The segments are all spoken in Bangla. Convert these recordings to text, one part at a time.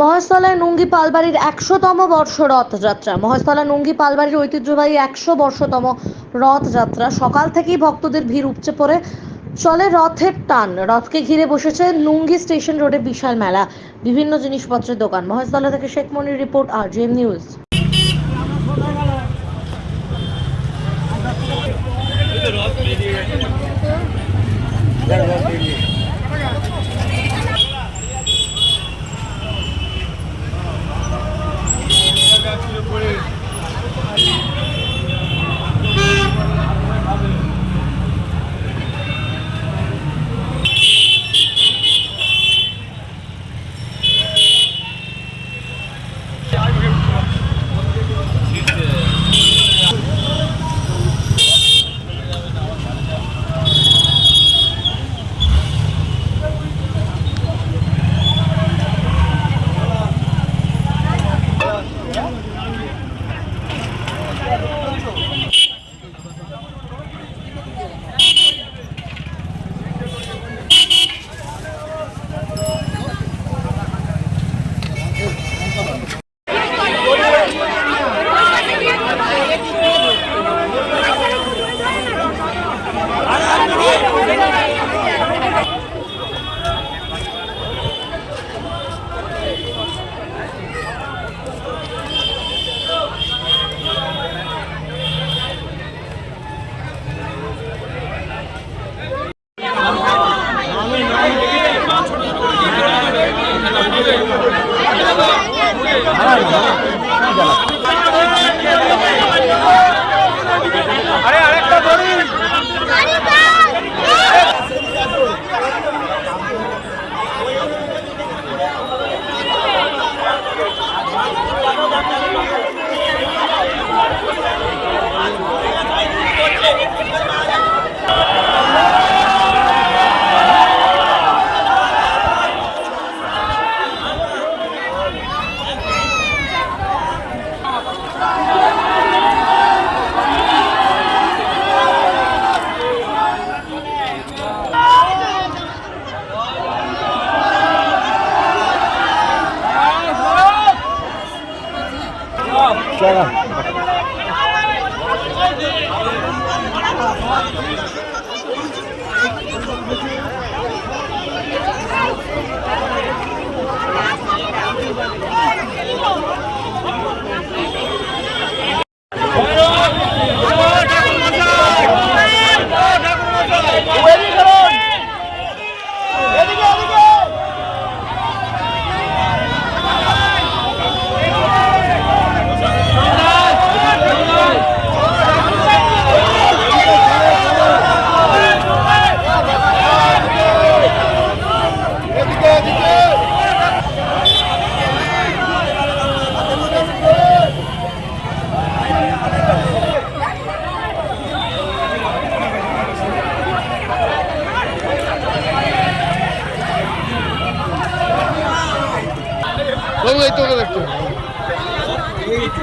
মহেশতলায় নুঙ্গি পালবাড়ির একশোতম বর্ষ রথযাত্রা মহেশতলা নুঙ্গি পালবাড়ির ঐতিহ্যবাহী একশো বর্ষতম রথযাত্রা। সকাল থেকেই ভক্তদের ভিড় উপচে পড়ে, চলে রথের টান। রথকে ঘিরে বসেছে নুঙ্গি স্টেশন রোডে বিশাল মেলা। বিভিন্ন জিনিসপত্রের দোকান। মহেশতলা থেকে শেখ মনির রিপোর্ট আর জেএম নিউজ। Yeah. বাবু এই তোকে দেখতে আমি তো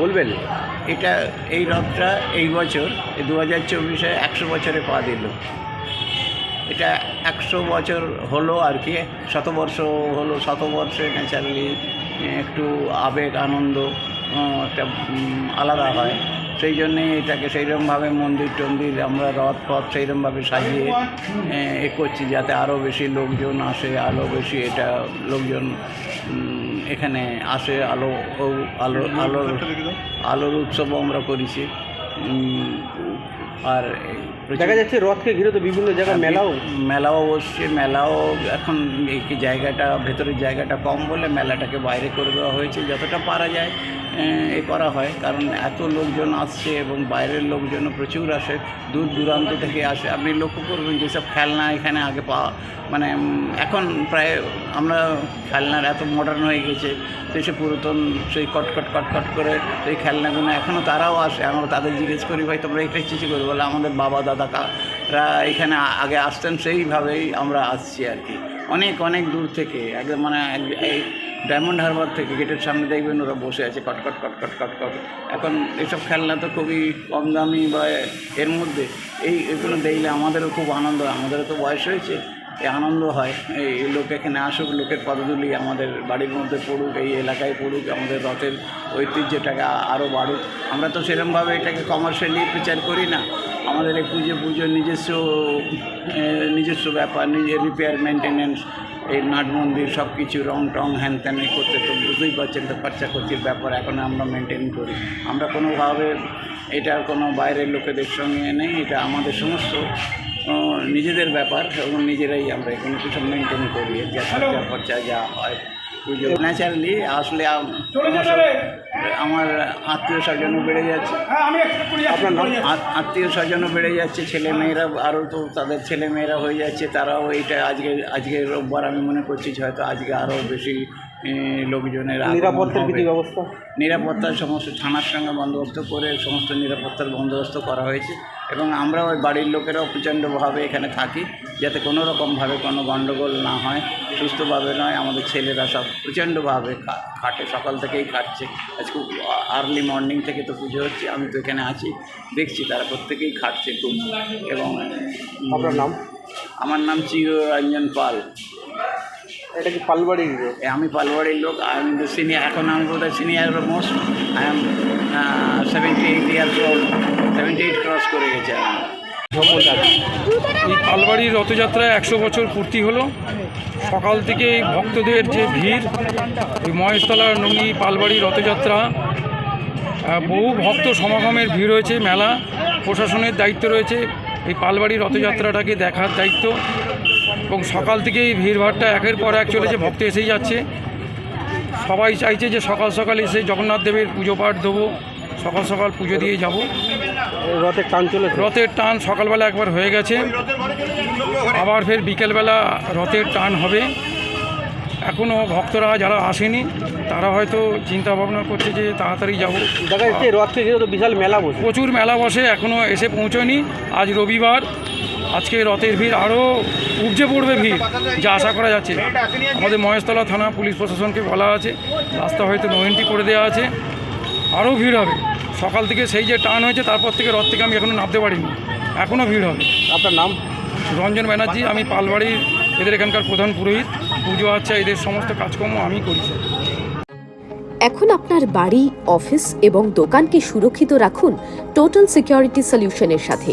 বলবেন, এটা এই রথটা এই বছর দু হাজার চব্বিশে একশো বছরে পা দিল। এটা একশো বছর হলো আর কি, শতবর্ষ হলো, শতবর্ষে ন্যাচারালি একটু আবেগ, আনন্দ একটা আলাদা হয়। সেই জন্যে এটাকে সেইরকমভাবে মন্দির টন্দির আমরা রথ ফথ সেইরকমভাবে সাজিয়ে, এ করছি যাতে আরও বেশি লোকজন আসে, আরও বেশি এটা লোকজন এখানে আসে আলো আলো আলোর আলোর উৎসবও আমরা করেছি। আর দেখা যাচ্ছে রথকে ঘিরে তো বিভিন্ন জায়গায় মেলাও। মেলাও বসছে মেলাও এখন এই জায়গাটা ভেতরের জায়গাটা কম বলে মেলাটাকে বাইরে করে দেওয়া হয়েছে যতটা পারা যায় এ করা হয়। কারণ এত লোকজন আসছে এবং বাইরের লোকজনও প্রচুর আসে দূর দূরান্ত থেকে আসে। আপনি লক্ষ্য করবেন যেসব খেলনা এখানে আগে পাওয়া মানে এখন প্রায় আমরা খেলনার এত মডার্ন হয়ে গেছে তো সে পুরাতন সেই কটকট কটকট করে সেই খেলনাগুলো এখনও তারাও আসে। আমরা তাদের জিজ্ঞেস করি ভাই তোমরা এটাই চিঠি করি বলে আমাদের বাবা দাদা কারা এখানে আগে আসতেন, সেইভাবেই আমরা আসছি আর কি। অনেক অনেক দূর থেকে, একদম মানে এই ডায়মন্ড হারবার থেকে গেটের সামনে দেখবেন ওরা বসে আছে কটকট কটকট কটকট এখন এসব খেলনা তো খুবই কম দামি বা এর মধ্যে এই এগুলো দেখলে আমাদেরও খুব আনন্দ আমাদেরও তো বয়স হয়েছে। আনন্দ হয়। এই লোক এখানে আসুক, লোকের পদধূলি আমাদের বাড়ির মধ্যে পড়ুক, এই এলাকায় পড়ুক, আমাদের রথের ঐতিহ্যটাকে আরও বাড়ুক। আমরা তো সেরকমভাবে এটাকে কমার্শিয়ালি প্রচার করি না। আমাদের এই পুজো পুজো নিজস্ব নিজস্ব ব্যাপার নিজের রিপেয়ার মেনটেনেন্স এই নাট মন্দির সব কিছু রং টং হ্যান ত্যান করতে তো বুঝতেই পারছেন তো খরচা খরচির ব্যাপার, এখন আমরা মেনটেন করি। আমরা কোনোভাবে এটা কোনো বাইরের লোকেদের সঙ্গে নেই, এটা আমাদের সমস্ত নিজেদের ব্যাপার এবং নিজেরাই আমরা কোনো কিছু মেনটেন করি যা খরচা খরচা যা হয় পুজো। ন্যাচারালি আসলে আমার আত্মীয় স্বজনও বেড়ে যাচ্ছে। আপনার নাম? আত্মীয় স্বজনও বেড়ে যাচ্ছে ছেলে মেয়েরা আরও তো তাদের ছেলে মেয়েরা হয়ে যাচ্ছে তারাও এইটা আজকে আজকে রোববার আমি মনে করছি হয়তো আজকে আরও বেশি লোকজনের নিরাপত্তার। কিছু ব্যবস্থা? নিরাপত্তার সমস্ত থানার সঙ্গে বন্দোবস্ত করে সমস্ত নিরাপত্তার বন্দোবস্ত করা হয়েছে এবং আমরা ওই বাড়ির লোকেরাও প্রচণ্ডভাবে এখানে থাকি যাতে কোনো রকমভাবে কোনো গণ্ডগোল না হয় সুস্থভাবে নয়। আমাদের ছেলেরা সব প্রচণ্ডভাবে খাটে সকাল থেকেই খাটছে। আজকে আর্লি মর্নিং থেকে তো পুজো হচ্ছে আমি তো এখানে আছি। দেখছি তারা প্রত্যেকেই খাটছে খুব এবং আপনার নাম? আমার নাম চিররঞ্জন পাল। এটা কি পালবাড়ির এ, আমি পালবাড়ির লোক আমি তো সিনিয়র এখন আমি হয় senior most I am seventy eight years old seventy eight cross করে গেছে এই পালবাড়ির রথযাত্রায় একশো বছর পূর্তি হলো। সকাল থেকে ভক্তদের যে ভিড় এই মহেশতলার নঙ্গি পালবাড়ি রথযাত্রা বহু ভক্ত সমাগমের ভিড় রয়েছে মেলা প্রশাসনের দায়িত্ব রয়েছে। এই পালবাড়ি রথযাত্রাটাকে দেখার দায়িত্ব এবং সকাল থেকেই ভিড়ভাড়টা একের পর এক চলেছে ভক্ত এসেই যাচ্ছে। সবাই চাইছে যে সকাল সকাল এসে জগন্নাথ দেবের পুজো পাঠ দেবো সকাল সকাল পুজো দিয়ে যাব। রথের টান চলে রথের টান সকালবেলা একবার হয়ে গেছে। আবার ফের বিকেলবেলা রথের টান হবে। এখনও ভক্তরা যারা আসেনি তারা হয়তো চিন্তা ভাবনা করছে যে তাড়াতাড়ি যাব। দেখা যাচ্ছে ঘিরে বিশাল মেলা বসে। প্রচুর মেলা বসে এখনও এসে পৌঁছয়নি। আজ রবিবার আজকে রথের ভিড় আরও উপজে পড়বে ভিড় যা আশা করা যাচ্ছে। আমাদের মহেশতলা থানা পুলিশ প্রশাসনকে বলা আছে রাস্তা হয়তো নো এন্ট্রি করে দেওয়া আছে আরও ভিড় হবে। সকাল থেকে সেই যে টান হয়েছে তারপর থেকে রথ থেকে আমি এখনও নামতে পারিনি। এখনও ভিড় হবে। আপনার নাম? রঞ্জন ব্যানার্জি আমি পালবাড়ির এদের এখানকার প্রধান পুরোহিত। পুজো আচ্ছা এদের সমস্ত কাজকর্ম আমি করি এখন আপনার বাড়ি অফিস এবং দোকানকে সুরক্ষিত রাখুন টোটাল সিকিউরিটি সলিউশনের সাথে।